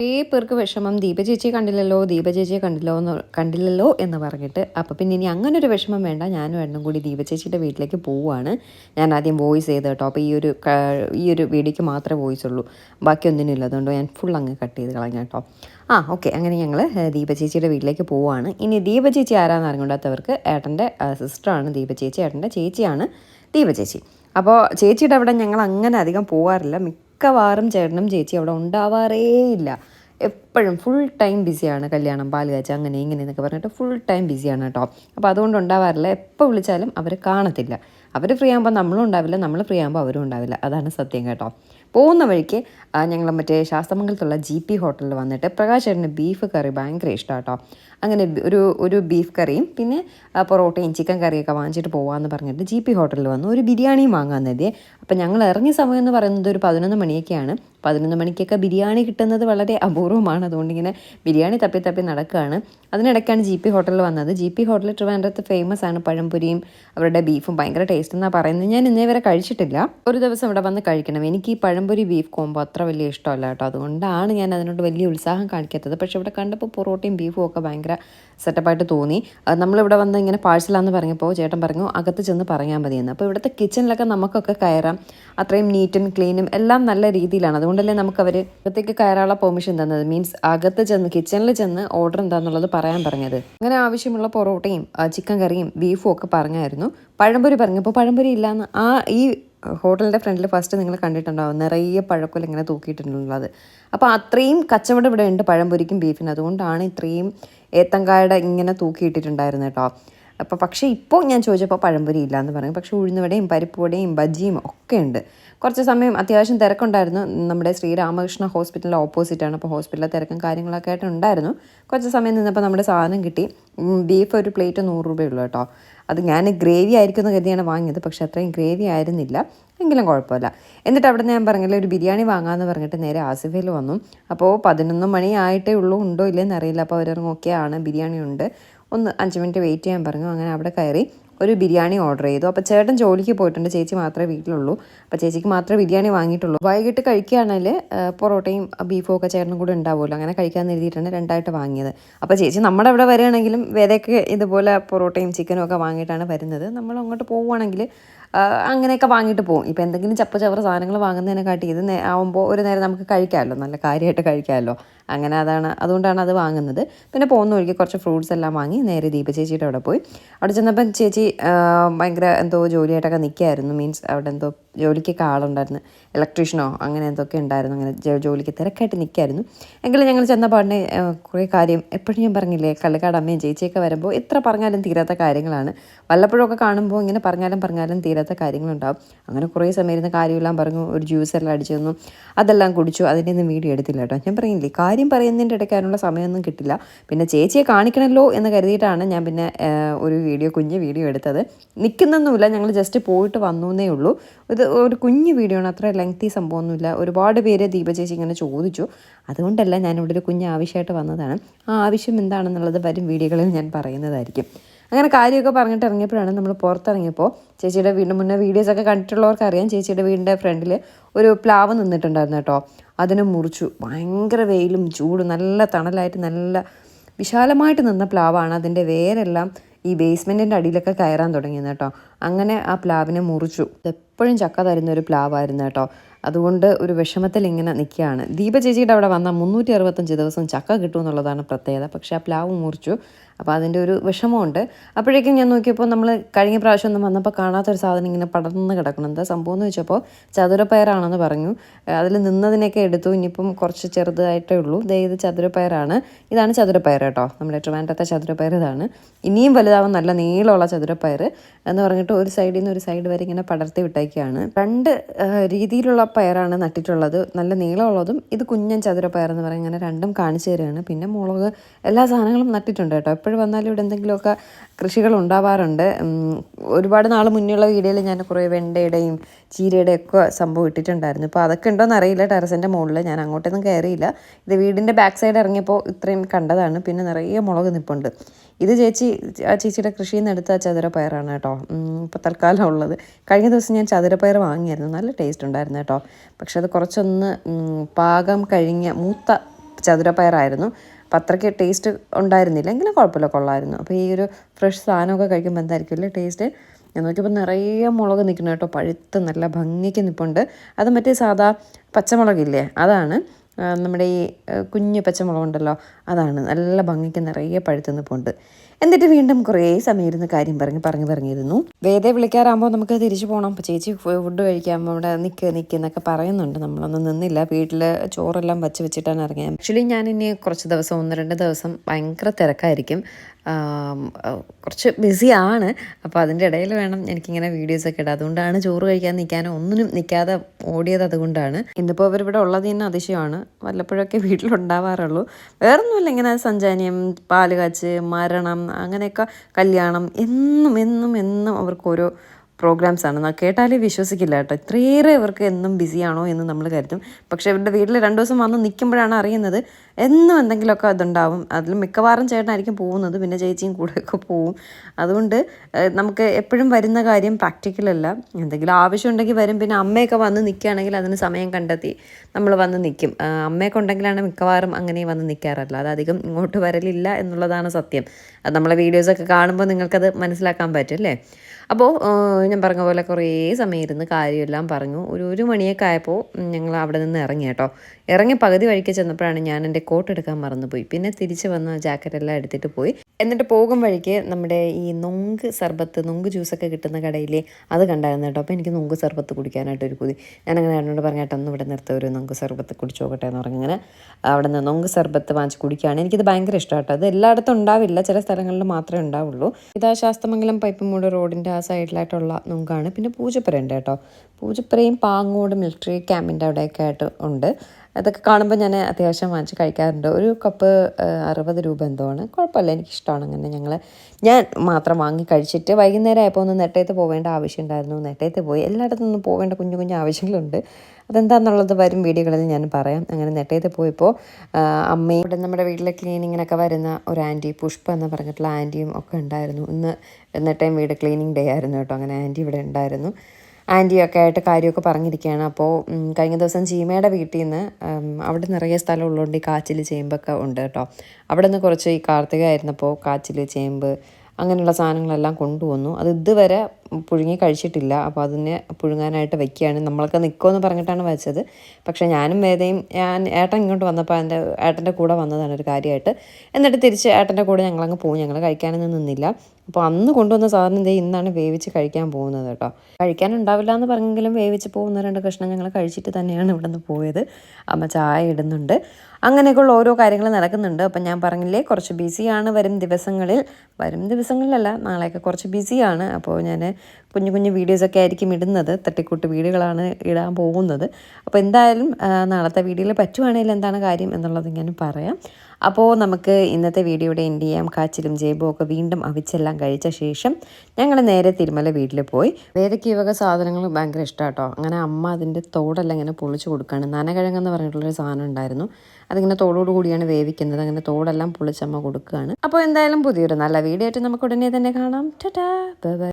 കുറേ പേർക്ക് വിഷമം ദീപ ചേച്ചിയെ കണ്ടില്ലല്ലോ ദീപ ചേച്ചിയെ കണ്ടില്ലോ എന്ന് കണ്ടില്ലല്ലോ എന്ന് പറഞ്ഞിട്ട് അപ്പോൾ പിന്നെ ഇനി അങ്ങനെ ഒരു വിഷമം വേണ്ട. ഞാനും എണ്ണം കൂടി ദീപ ചേച്ചിയുടെ വീട്ടിലേക്ക് പോവുകയാണ് ഞാൻ ആദ്യം വോയിസ് ചെയ്ത് കേട്ടോ. അപ്പോൾ ഈ ഒരു ഈ ഒരു വീഡിയോക്ക് മാത്രമേ വോയിസ് ഉള്ളൂ. ബാക്കിയൊന്നിനും ഇല്ല. അതുകൊണ്ട് ഞാൻ ഫുൾ അങ്ങ് കട്ട് ചെയ്ത് കളഞ്ഞ കേട്ടോ. ആ ഓക്കെ അങ്ങനെ ഞങ്ങൾ ദീപ ചേച്ചിയുടെ വീട്ടിലേക്ക് പോവുകയാണ് ഇനി ദീപ ചേച്ചി ആരാന്ന് അറിഞ്ഞുകൂടാത്തവർക്ക് ഏട്ടന്റെ സിസ്റ്ററാണ് ദീപ ചേച്ചി ഏട്ടന്റെ ചേച്ചിയാണ് ദീപ ചേച്ചി. അപ്പോൾ ചേച്ചിയുടെ അവിടെ ഞങ്ങൾ അങ്ങനെ അധികം പോകാറില്ല മിക്കവാറും ചേട്ടനും ചേച്ചി അവിടെ ഉണ്ടാവാറേ ഇല്ല എപ്പോഴും ഫുൾ ടൈം ബിസിയാണ് കല്യാണം പാൽ കാച്ച അങ്ങനെ ഇങ്ങനെ എന്നൊക്കെ പറഞ്ഞിട്ട് ഫുൾ ടൈം ബിസിയാണ് കേട്ടോ അപ്പോൾ അതുകൊണ്ട് ഉണ്ടാവാറില്ല. എപ്പോൾ വിളിച്ചാലും അവർ കാണത്തില്ല. അവർ ഫ്രീ ആകുമ്പോൾ നമ്മളും ഉണ്ടാവില്ല നമ്മൾ ഫ്രീ ആകുമ്പോൾ അവരും ഉണ്ടാവില്ല. അതാണ് സത്യം കേട്ടോ. പോകുന്ന വഴിക്ക് ഞങ്ങൾ മറ്റേ ശാസ്തമംഗലത്തുള്ള ജി പി ഹോട്ടലിൽ വന്നിട്ട് പ്രകാശ് ചേട്ടന് ബീഫ് കറി ഭയങ്കര ഇഷ്ടമാണ് കേട്ടോ അങ്ങനെ ഒരു ഒരു ബീഫ് കറിയും പിന്നെ പൊറോട്ടയും ചിക്കൻ കറിയൊക്കെ വാങ്ങിച്ചിട്ട് പോകാമെന്ന് പറഞ്ഞിട്ട് ജി പി ഹോട്ടലിൽ വന്നു. ഒരു ബിരിയാണിയും വാങ്ങാൻ എഴുതിയേ അപ്പം ഞങ്ങൾ ഇറങ്ങിയ സമയം എന്ന് പറയുന്നത് ഒരു പതിനൊന്ന് മണിയൊക്കെയാണ്. പതിനൊന്ന് മണിക്കൊക്കെ ബിരിയാണി കിട്ടുന്നത് വളരെ അപൂർവമാണ്. അതുകൊണ്ട് ഇങ്ങനെ ബിരിയാണി തപ്പി തപ്പി നടക്കുകയാണ്. അതിനിടയ്ക്കാണ് ജി പി ഹോട്ടലിൽ വന്നത്. ജി പി ഹോട്ടൽ ട്രിവാൻഡ്രത്ത് ഫേമസ് ആണ് പഴംപൊരിയും അവരുടെ ബീഫും ഭയങ്കര ടേസ്റ്റ് എന്നാണ് പറയുന്നത്. ഞാൻ ഇന്നേ വരെ കഴിച്ചിട്ടില്ല. ഒരു ദിവസം ഇവിടെ വന്ന് കഴിക്കണം. എനിക്ക് ഈ പഴംപൊരി ബീഫ് കോമ്പോ അത്ര വലിയ ഇഷ്ടമല്ല കേട്ടോ. അതുകൊണ്ടാണ് ഞാൻ അതിനോട് വലിയ ഉത്സാഹം കാണിക്കാത്തത്. പക്ഷേ ഇവിടെ കണ്ടപ്പോൾ പൊറോട്ടയും ബീഫും ഒക്കെ ഭയങ്കര സെറ്റപ്പായിട്ട് തോന്നി. നമ്മളിവിടെ വന്ന് ഇങ്ങനെ പാഴ്സലാന്ന് പറഞ്ഞപ്പോൾ ചേട്ടൻ പറഞ്ഞു അകത്ത് ചെന്ന് പറയാൻ മതിയെന്ന്. അപ്പോൾ ഇവിടുത്തെ കിച്ചണിലൊക്കെ നമുക്കൊക്കെ കയറാം. അത്രയും നീറ്റും ക്ലീനും എല്ലാം നല്ല രീതിയിലാണ്. അതുകൊണ്ടല്ലേ നമുക്ക് അവർ അകത്തേക്ക് കയറാനുള്ള പെർമിഷൻ തന്നത്. മീൻസ് അകത്ത് ചെന്ന് കിച്ചണിൽ ചെന്ന് ഓർഡർ എന്താണെന്നുള്ളത് പറയാൻ പറഞ്ഞത്. അങ്ങനെ ആവശ്യമുള്ള പൊറോട്ടയും ചിക്കൻ കറിയും ബീഫും ഒക്കെ പറഞ്ഞായിരുന്നു. പഴംപൊരി പറഞ്ഞപ്പോൾ പഴംപൊരി ഇല്ലാന്ന് ആ ഈ ഹോട്ടലിന്റെ ഫ്രണ്ടിൽ ഫസ്റ്റ് നിങ്ങൾ കണ്ടിട്ടുണ്ടാവും. നിറയെ പഴക്കൊല ഇങ്ങനെ തൂക്കിയിട്ടുണ്ടുള്ളത് അപ്പോൾ അത്രയും കച്ചവടം ഇവിടെ ഉണ്ട് പഴം പൊരിക്കും ബീഫിന് അതുകൊണ്ടാണ് ഇത്രയും ഏത്തങ്കായുടെ ഇങ്ങനെ തൂക്കിയിട്ടിട്ടുണ്ടായിരുന്നത് കേട്ടോ അപ്പോൾ പക്ഷേ ഇപ്പോൾ ഞാൻ ചോദിച്ചപ്പോൾ പഴംപൊരി ഇല്ല എന്ന് പറഞ്ഞു. പക്ഷേ ഉഴുന്നുവടയും പരിപ്പുവടയും ബജിയും ഒക്കെ ഉണ്ട്. കുറച്ച് സമയം അത്യാവശ്യം തിരക്കുണ്ടായിരുന്നു. നമ്മുടെ ശ്രീരാമകൃഷ്ണ ഹോസ്പിറ്റലിന്റെ ഓപ്പോസിറ്റാണ് അപ്പോൾ ഹോസ്പിറ്റലിലെ തിരക്കും കാര്യങ്ങളൊക്കെ ആയിട്ട് ഉണ്ടായിരുന്നു. കുറച്ച് സമയം നിന്നപ്പോൾ നമ്മുടെ സാധനം കിട്ടി. ബീഫ് ഒരു പ്ലേറ്റ് നൂറ് രൂപയുള്ളൂ കേട്ടോ. അത് ഞാൻ ഗ്രേവി ആയിരിക്കും എന്ന് കരുതിയാണ് വാങ്ങിയത്. പക്ഷേ അത്രയും ഗ്രേവി ആയിരുന്നില്ല. എങ്കിലും കുഴപ്പമില്ല. എന്നിട്ട് അവിടെ ഞാൻ പറഞ്ഞില്ല ഒരു ബിരിയാണി വാങ്ങാമെന്ന് പറഞ്ഞിട്ട് നേരെ ആസിഫയിൽ വന്നു. അപ്പോൾ പതിനൊന്ന് മണി ആയിട്ടേ ഉള്ളൂ ഉണ്ടോ ഇല്ലയെന്നറിയില്ല അപ്പോൾ അവർ ആണ്. ബിരിയാണി ഉണ്ട്. ഒന്ന് അഞ്ച് മിനിറ്റ് വെയിറ്റ് ചെയ്യാൻ പറഞ്ഞു. അങ്ങനെ അവിടെ കയറി ഒരു ബിരിയാണി ഓർഡർ ചെയ്തു. അപ്പോൾ ചേട്ടൻ ജോലിക്ക് പോയിട്ടുണ്ട്. ചേച്ചി മാത്രമേ വീട്ടിലുള്ളൂ. അപ്പോൾ ചേച്ചിക്ക് മാത്രമേ ബിരിയാണി വാങ്ങിയിട്ടുള്ളൂ. വൈകിട്ട് കഴിക്കുകയാണെങ്കിൽ പൊറോട്ടയും ബീഫും ഒക്കെ ചേട്ടനും കൂടെ ഉണ്ടാവുമല്ലോ. അങ്ങനെ കഴിക്കാൻ എഴുതിയിട്ടാണ് രണ്ടായിട്ട് വാങ്ങിയത്. അപ്പോൾ ചേച്ചി നമ്മുടെ ഇവിടെ വരികയാണെങ്കിലും വേറെയൊക്കെ ഇതുപോലെ പൊറോട്ടയും ചിക്കനും ഒക്കെ വാങ്ങിയിട്ടാണ് വരുന്നത്. നമ്മൾ അങ്ങോട്ട് പോവുകയാണെങ്കിൽ അങ്ങനെയൊക്കെ വാങ്ങിയിട്ട് പോകും. ഇപ്പോൾ എന്തെങ്കിലും ചപ്പ ചവറ സാധനങ്ങൾ വാങ്ങുന്നതിനെക്കാട്ടി ഇത് ആവുമ്പോൾ ഒരു നേരം നമുക്ക് കഴിക്കാമല്ലോ നല്ല കാര്യമായിട്ട് കഴിക്കാമല്ലോ. അങ്ങനെ അതാണ് അതുകൊണ്ടാണ് അത് വാങ്ങുന്നത്. പിന്നെ പോകുന്ന വഴിക്ക് കുറച്ച് ഫ്രൂട്ട്സ് എല്ലാം വാങ്ങി നേരെ ദീപ ചേച്ചിയുടെ അവിടെ പോയി. അവിടെ ചെന്നപ്പം ചേച്ചി ഭയങ്കര എന്തോ ജോലിയായിട്ടൊക്കെ നിൽക്കുകയായിരുന്നു മീൻസ് അവിടെ എന്തോ ജോലിക്കൊക്കെ ആളുണ്ടായിരുന്നു. ഇലക്ട്രീഷ്യനോ അങ്ങനെ എന്തൊക്കെ ഉണ്ടായിരുന്നു അങ്ങനെ ജോലിക്ക് തിരക്കായിട്ട് നിൽക്കായിരുന്നു എങ്കിലും ഞങ്ങൾ ചെന്ന പാടിനെ കുറേ കാര്യം എപ്പോഴും ഞാൻ പറഞ്ഞില്ലേ കള്ളിക്കാട് അമ്മയും ചേച്ചിയൊക്കെ വരുമ്പോൾ ഇത്ര പറഞ്ഞാലും തീരാത്ത കാര്യങ്ങളാണ്. വല്ലപ്പോഴൊക്കെ കാണുമ്പോൾ ഇങ്ങനെ പറഞ്ഞാലും പറഞ്ഞാലും തീരാത്ത കാര്യങ്ങളുണ്ടാവും. അങ്ങനെ കുറേ സമയം ഇരുന്ന് കാര്യമെല്ലാം പറഞ്ഞു ഒരു ജ്യൂസ് എല്ലാം അടിച്ചു തന്നു. അതെല്ലാം കുടിച്ചു അതിന്റെ ഒന്നും വീഡിയോ എടുത്തില്ല കേട്ടോ. ഞാൻ പറയുന്നില്ലേ കാര്യം പറയുന്നതിന്റെ ഇടയ്ക്കാനുള്ള സമയമൊന്നും കിട്ടില്ല. പിന്നെ ചേച്ചിയെ കാണിക്കണമല്ലോ എന്ന് കരുതിയിട്ടാണ് ഞാൻ പിന്നെ ഒരു വീഡിയോ കുഞ്ഞ് വീഡിയോ എടുത്തത്. നിൽക്കുന്നൊന്നുമില്ല ഞങ്ങൾ ജസ്റ്റ് പോയിട്ട് വന്നു എന്നേ ഉള്ളൂ. ഇത് ഒരു കുഞ്ഞ് വീഡിയോ ആണ് അത്ര ലെങ്തി സംഭവമൊന്നുമില്ല. ഒരുപാട് പേര് ദീപ ചേച്ചി ഇങ്ങനെ ചോദിച്ചു. അതുകൊണ്ടല്ല ഞാനിവിടെ ഒരു കുഞ്ഞ് ആവശ്യമായിട്ട് വന്നതാണ്. ആ ആവശ്യം എന്താണെന്നുള്ളത് വരും വീഡിയോകളിൽ ഞാൻ പറയുന്നതായിരിക്കും. അങ്ങനെ കാര്യമൊക്കെ പറഞ്ഞിട്ട് ഇറങ്ങിയപ്പോഴാണ് നമ്മൾ പുറത്തിറങ്ങിയപ്പോൾ ചേച്ചിയുടെ വീടിന് മുന്നേ വീഡിയോസൊക്കെ കണ്ടിട്ടുള്ളവർക്ക് അറിയാം. ചേച്ചിയുടെ വീടിന്റെ ഫ്രണ്ടിൽ ഒരു പ്ലാവ് നിന്നിട്ടുണ്ടായിരുന്നു കേട്ടോ. അതിനെ മുറിച്ചു. ഭയങ്കര വെയിലും ചൂടും നല്ല തണലായിട്ട് നല്ല വിശാലമായിട്ട് നിന്ന പ്ലാവാണ്. അതിന്റെ വേരെല്ലാം ഈ ബേസ്മെന്റിന്റെ അടിയിലൊക്കെ കയറാൻ തുടങ്ങിയെന്ന് കേട്ടോ. അങ്ങനെ ആ പ്ലാവിനെ മുറിച്ചു. എപ്പോഴും ചക്ക തരുന്ന ഒരു പ്ലാവായിരുന്നു കേട്ടോ. അതുകൊണ്ട് ഒരു വിഷമത്തിൽ ഇങ്ങനെ നിൽക്കുകയാണ്. ദീപ ചേച്ചിയുടെ അവിടെ വന്ന മുന്നൂറ്റി അറുപത്തഞ്ച് ദിവസം ചക്ക കിട്ടും എന്നുള്ളതാണ് പ്രത്യേകത. പക്ഷേ ആ പ്ലാവ് മുറിച്ചു. അപ്പോൾ അതിന്റെ ഒരു വിഷമമുണ്ട്. അപ്പോഴേക്കും ഞാൻ നോക്കിയപ്പോൾ നമ്മൾ കഴിഞ്ഞ പ്രാവശ്യം ഒന്നും വന്നപ്പോൾ കാണാത്തൊരു സാധനം ഇങ്ങനെ പടർന്ന് കിടക്കണം. എന്താ സംഭവം എന്ന് വെച്ചപ്പോൾ ചതുരപ്പയറാണെന്ന് പറഞ്ഞു. അതിൽ നിന്നതിനൊക്കെ എടുത്തു. ഇനിയിപ്പം കുറച്ച് ചെറുതായിട്ടേ ഉള്ളൂ. ഇത് ചതുരപ്പയറാണ്. ഇതാണ് ചതുരപ്പയർ കേട്ടോ. നമ്മുടെ ട്രിവാൻഡ്രത്തെ ചതുരപ്പയർ ഇതാണ്. ഇനിയും വലുതാവും നല്ല നീളമുള്ള ചതുരപ്പയർ എന്ന് പറഞ്ഞിട്ട് ഒരു സൈഡിൽ നിന്ന് ഒരു സൈഡ് വരെ ഇങ്ങനെ പടർത്തി വിട്ടേക്കുകയാണ് രണ്ട് രീതിയിലുള്ള പയറാണ് നട്ടിട്ടുള്ളത്. നല്ല നീളമുള്ളതും ഇത് കുഞ്ഞൻ ചതുരപ്പയർ എന്ന് പറയും. ഇങ്ങനെ രണ്ടും കാണിച്ചു തരികയാണ്. പിന്നെ മുളക് എല്ലാ സാധനങ്ങളും നട്ടിട്ടുണ്ട് കേട്ടോ. എപ്പോഴും വന്നാലും ഇവിടെ എന്തെങ്കിലുമൊക്കെ കൃഷികൾ ഉണ്ടാവാറുണ്ട്. ഒരുപാട് നാൾ മുന്നേയുള്ള വീഡിയോയിൽ ഞാൻ കുറേ വെണ്ടയുടെയും ചീരയുടെയും ഒക്കെ സംഭവം ഇട്ടിട്ടുണ്ടായിരുന്നു. അപ്പോൾ അതൊക്കെ ഉണ്ടോയെന്ന് അറിയില്ല. ടെറസിന്റെ മുകളിൽ ഞാൻ അങ്ങോട്ടൊന്നും കയറിയില്ല. ഇത് വീടിന്റെ ബാക്ക് സൈഡ് ഇറങ്ങിയപ്പോൾ ഇത്രയും കണ്ടതാണ്. പിന്നെ നിറയെ മുളക് നിൽപ്പുണ്ട് ഇത് ചേച്ചി ആ ചേച്ചിയുടെ കൃഷിയിൽ നിന്ന് എടുത്ത ചതുരപ്പയറാണ് കേട്ടോ. ഇപ്പോൾ തൽക്കാലം ഉള്ളത്. കഴിഞ്ഞ ദിവസം ഞാൻ ചതുരപ്പയർ വാങ്ങിയായിരുന്നു. നല്ല ടേസ്റ്റ് ഉണ്ടായിരുന്നു കേട്ടോ. പക്ഷെ അത് കുറച്ചൊന്ന് പാകം കഴിഞ്ഞ മൂത്ത ചതുരപ്പയറായിരുന്നു. അപ്പം അത്രയ്ക്ക് ടേസ്റ്റ് ഉണ്ടായിരുന്നില്ല. എങ്കിലും കുഴപ്പമില്ല കൊള്ളായിരുന്നു. അപ്പോൾ ഈ ഒരു ഫ്രഷ് സാധനമൊക്കെ കഴിക്കുമ്പോൾ എന്തായിരിക്കും ടേസ്റ്റ് ഞാൻ നോക്കിയപ്പോൾ നിറയെ മുളക് നിൽക്കുന്നു കേട്ടോ. പഴുത്ത് നല്ല ഭംഗിക്ക് നിൽപ്പുണ്ട് അത് മറ്റേ സാധാ പച്ചമുളകില്ലേ? അതാണ്. നമ്മുടെ ഈ കുഞ്ഞു പച്ചമുളകുണ്ടല്ലോ അതാണ് നല്ല ഭംഗിക്ക് നിറയെ പഴുത്ത് നിൽപ്പുണ്ട് എന്നിട്ട് വീണ്ടും കുറേ സമയം ഇരുന്ന് കാര്യം പറഞ്ഞ് പറഞ്ഞ് പറഞ്ഞിരുന്നു. വേദയെ വിളിക്കാറാകുമ്പോൾ നമുക്ക് തിരിച്ചു പോകണം അപ്പോൾ ചേച്ചി ഫുഡ് കഴിക്കാൻ അവിടെ നിൽക്ക് നിൽക്ക് എന്നൊക്കെ പറയുന്നുണ്ട്. നമ്മളൊന്നും നിന്നില്ല. വീട്ടിൽ ചോറെല്ലാം വച്ച് വെച്ചിട്ടാണ് ഇറങ്ങിയത്. ആക്ച്വലി ഞാൻ ഇനി കുറച്ച് ദിവസം ഒന്ന് രണ്ട് ദിവസം ഭയങ്കര തിരക്കായിരിക്കും. കുറച്ച് ബിസിയാണ്. അപ്പോൾ അതിന്റെ ഇടയിൽ വേണം എനിക്കിങ്ങനെ വീഡിയോസൊക്കെ ഇടാം അതുകൊണ്ടാണ് ചോറ് കഴിക്കാൻ നിൽക്കാനോ ഒന്നിനും നിൽക്കാതെ ഓടിയത് അതുകൊണ്ടാണ്. ഇന്നിപ്പോൾ അവരിവിടെ ഉള്ളത് തന്നെ അതിശയമാണ്. വല്ലപ്പോഴൊക്കെ വീട്ടിലുണ്ടാവാറുള്ളൂ. വേറൊന്നുമില്ല ഇങ്ങനെ സഞ്ചാനിയം പാൽ കാച്ച് മരണം അങ്ങനെയൊക്കെ കല്യാണം എന്നും എന്നും എന്നും അവർക്ക് ഓരോ പ്രോഗ്രാംസ് ആണ്. കേട്ടാലേ വിശ്വസിക്കില്ല കേട്ടോ. ഇത്രയേറെ ഇവർക്ക് എന്നും ബിസിയാണോ എന്ന് നമ്മൾ കരുതും. പക്ഷേ ഇവരുടെ വീട്ടിൽ രണ്ട് ദിവസം വന്ന് നിൽക്കുമ്പോഴാണ് അറിയുന്നത് എന്നും എന്തെങ്കിലുമൊക്കെ അതുണ്ടാവും. അതിൽ മിക്കവാറും ചേട്ടനായിരിക്കും പോകുന്നത്. പിന്നെ ചേച്ചിയും കൂടെയൊക്കെ പോവും. അതുകൊണ്ട് നമുക്ക് എപ്പോഴും വരുന്ന കാര്യം പ്രാക്ടിക്കലല്ല എന്തെങ്കിലും ആവശ്യമുണ്ടെങ്കിൽ വരും. പിന്നെ അമ്മയൊക്കെ വന്ന് നിൽക്കുകയാണെങ്കിൽ അതിന് സമയം കണ്ടെത്തി നമ്മൾ വന്ന് നിൽക്കും. അമ്മയൊക്കെ ഉണ്ടെങ്കിലാണ് മിക്കവാറും അങ്ങനെ വന്ന് നിൽക്കാറല്ല അത് അധികം ഇങ്ങോട്ട് വരലില്ല എന്നുള്ളതാണ് സത്യം. അത് നമ്മളെ വീഡിയോസൊക്കെ കാണുമ്പോൾ നിങ്ങൾക്കത് മനസ്സിലാക്കാൻ പറ്റും അല്ലേ? അപ്പോൾ ഞാൻ പറഞ്ഞ പോലെ കുറേ സമയം ഇരുന്ന് കാര്യമെല്ലാം പറഞ്ഞു. ഒരു ഒരു മണിയൊക്കെ ആയപ്പോൾ ഞങ്ങൾ അവിടെ നിന്ന് ഇറങ്ങി കേട്ടോ. ഇറങ്ങി പകുതി വഴിക്ക് ചെന്നപ്പോഴാണ് ഞാൻ എന്റെ കോട്ട് എടുക്കാൻ മറന്നുപോയി. പിന്നെ തിരിച്ച് വന്ന് ജാക്കറ്റ് എല്ലാം എടുത്തിട്ട് പോയി. എന്നിട്ട് പോകും വഴിക്ക് നമ്മുടെ ഈ നുങ്ക് സർബത്ത് നൊങ്ക് ജ്യൂസൊക്കെ കിട്ടുന്ന കടയിലെ അത് കണ്ടായിരുന്നു കേട്ടോ. അപ്പോൾ എനിക്ക് നുങ്ക് സർബത്ത് കുടിക്കാനായിട്ട് ഒരു കൊതി. ഞാനങ്ങനെ എന്നോട് പറഞ്ഞേട്ടോ ഒന്ന് ഇവിടെ നിർത്ത. ഒരു നൊങ്ക് സർബത്ത് കുടിച്ചു നോക്കട്ടെ എന്ന് പറഞ്ഞു അങ്ങനെ അവിടെ നിന്ന് നൊങ്ക് സർബത്ത് വാങ്ങിച്ച് കുടിക്കുകയാണ്. എനിക്കിത് ഭയങ്കര കേട്ടോ അത് എല്ലായിടത്തും ഉണ്ടാവില്ല. ചില സ്ഥലങ്ങളിൽ മാത്രമേ ഉണ്ടാവുള്ളൂ. ഇതാ പൈപ്പ് പൈപ്പുമൂട് റോഡിന്റെ ആ സൈഡിലായിട്ടുള്ള നൊങ്കാണ് പിന്നെ പൂജപ്പുര ഉണ്ട് കേട്ടോ. പൂജപ്പുരയും പാങ്ങോട് മിലിറ്ററി ക്യാമ്പിന്റെ അവിടെയൊക്കെ ആയിട്ട് ഉണ്ട്. അതൊക്കെ കാണുമ്പോൾ ഞാൻ അത്യാവശ്യം വാങ്ങിച്ച് കഴിക്കാറുണ്ട്. ഒരു കപ്പ് അറുപത് രൂപ എന്തോ ആണ്. കുഴപ്പമില്ല എനിക്കിഷ്ടമാണ് അങ്ങനെ ഞങ്ങൾ ഞാൻ മാത്രം വാങ്ങി കഴിച്ചിട്ട് വൈകുന്നേരം ആയപ്പോൾ ഒന്ന് നെട്ടയത്ത് പോവേണ്ട ആവശ്യമുണ്ടായിരുന്നു. നെട്ടയത്ത് പോയി എല്ലായിടത്തും ഒന്നും പോവേണ്ട കുഞ്ഞു കുഞ്ഞു ആവശ്യങ്ങളുണ്ട്. അതെന്താണെന്നുള്ളത് വരും വീഡിയോകളിൽ ഞാൻ പറയാം. അങ്ങനെ നെട്ടയത്ത് പോയപ്പോൾ അമ്മയും ഇവിടെ നമ്മുടെ വീട്ടിലെ ക്ലീനിങ്ങിനൊക്കെ വരുന്ന ഒരു ആന്റി പുഷ്പ എന്ന് പറഞ്ഞിട്ടുള്ള ആന്റിയും ഒക്കെ ഉണ്ടായിരുന്നു. ഇന്ന് നെട്ടയം വീട് ക്ലീനിങ് ഡേ ആയിരുന്നു കേട്ടോ. അങ്ങനെ ആന്റി ഇവിടെ ഉണ്ടായിരുന്നു. ആന്റിയൊക്കെ ആയിട്ട് കാര്യമൊക്കെ പറഞ്ഞിരിക്കുകയാണ്. അപ്പോൾ കഴിഞ്ഞ ദിവസം ചീമയുടെ വീട്ടിൽ നിന്ന് അവിടെ നിറയെ സ്ഥലം ഉള്ളതുകൊണ്ട് ഈ കാച്ചിൽ ചേമ്പൊക്കെ ഉണ്ട് കേട്ടോ. അവിടെ നിന്ന് കുറച്ച് ഈ കാർത്തിക ആയിരുന്നപ്പോൾ കാച്ചിൽ ചേമ്പ് അങ്ങനെയുള്ള സാധനങ്ങളെല്ലാം കൊണ്ടുവന്നു. അത് ഇതുവരെ പുഴുങ്ങി കഴിച്ചിട്ടില്ല. അപ്പോൾ അതിനെ പുഴുങ്ങാനായിട്ട് വെക്കുകയാണ്. നമ്മളൊക്കെ നിൽക്കുമെന്ന് പറഞ്ഞിട്ടാണ് വെച്ചത്. പക്ഷേ ഞാനും വേദയും ഞാൻ ഏട്ടൻ ഇങ്ങോട്ട് വന്നപ്പോൾ എന്റെ ഏട്ടന്റെ കൂടെ വന്നതാണ് ഒരു കാര്യമായിട്ട്. എന്നിട്ട് തിരിച്ച് ഏട്ടന്റെ കൂടെ ഞങ്ങളങ്ങ് പോകും ഞങ്ങൾ കഴിക്കാനൊന്നും നിന്നില്ല. അപ്പോൾ അന്ന് കൊണ്ടുവന്ന സാധനം ദേ ഇന്നാണ് വേവിച്ച് കഴിക്കാൻ പോകുന്നത് കേട്ടോ. കഴിക്കാനുണ്ടാവില്ല എന്ന് പറഞ്ഞെങ്കിലും വേവിച്ച് പോകുന്ന രണ്ട് കഷ്ണം ഞങ്ങൾ കഴിച്ചിട്ട് തന്നെയാണ് ഇവിടെ നിന്ന് പോയത്. അമ്മ ചായ ഇടുന്നുണ്ട്. അങ്ങനെയൊക്കെയുള്ള ഓരോ കാര്യങ്ങൾ നടക്കുന്നുണ്ട്. അപ്പം ഞാൻ പറഞ്ഞില്ലേ കുറച്ച് ബിസിയാണ് വരും ദിവസങ്ങളിൽ. വരും ദിവസങ്ങളിലല്ല നാളെയൊക്കെ കുറച്ച് ബിസിയാണ്. അപ്പോൾ ഞാൻ കുഞ്ഞു കുഞ്ഞു വീഡിയോസൊക്കെ ആയിരിക്കും ഇടുന്നത്. തട്ടിക്കൂട്ട് വീഡിയോകളാണ് ഇടാൻ പോകുന്നത്. അപ്പോൾ എന്തായാലും നാളത്തെ വീഡിയോയിൽ പറ്റുവാണെങ്കിൽ എന്താണ് കാര്യം എന്നുള്ളത് ഞാൻ പറയാം. അപ്പോൾ നമുക്ക് ഇന്നത്തെ വീഡിയോയുടെ എൻഡ് ചെയ്യാം. കാച്ചിലും ജേബും ഒക്കെ വീണ്ടും അവിച്ചെല്ലാം കഴിച്ച ശേഷം ഞങ്ങൾ നേരെ തിരുമല വീട്ടിൽ പോയി. വേദയ്ക്ക് ഈ വക സാധനങ്ങൾ ഭയങ്കര ഇഷ്ടമാട്ടോ അങ്ങനെ അമ്മ അതിന്റെ തോടെല്ലാം ഇങ്ങനെ പൊളിച്ചു കൊടുക്കുകയാണ് നനകിഴങ്ങെന്ന് പറഞ്ഞിട്ടുള്ളൊരു സാധനം ഉണ്ടായിരുന്നു. അതിങ്ങനെ തോടോട് കൂടിയാണ് വേവിക്കുന്നത്. അങ്ങനെ തോടെല്ലാം പൊളിച്ചമ്മ കൊടുക്കുകയാണ് അപ്പോൾ എന്തായാലും പുതിയൊരു നല്ല വീഡിയോ ആയിട്ട് നമുക്ക് ഉടനെ തന്നെ കാണാം. ടാ ബൈ.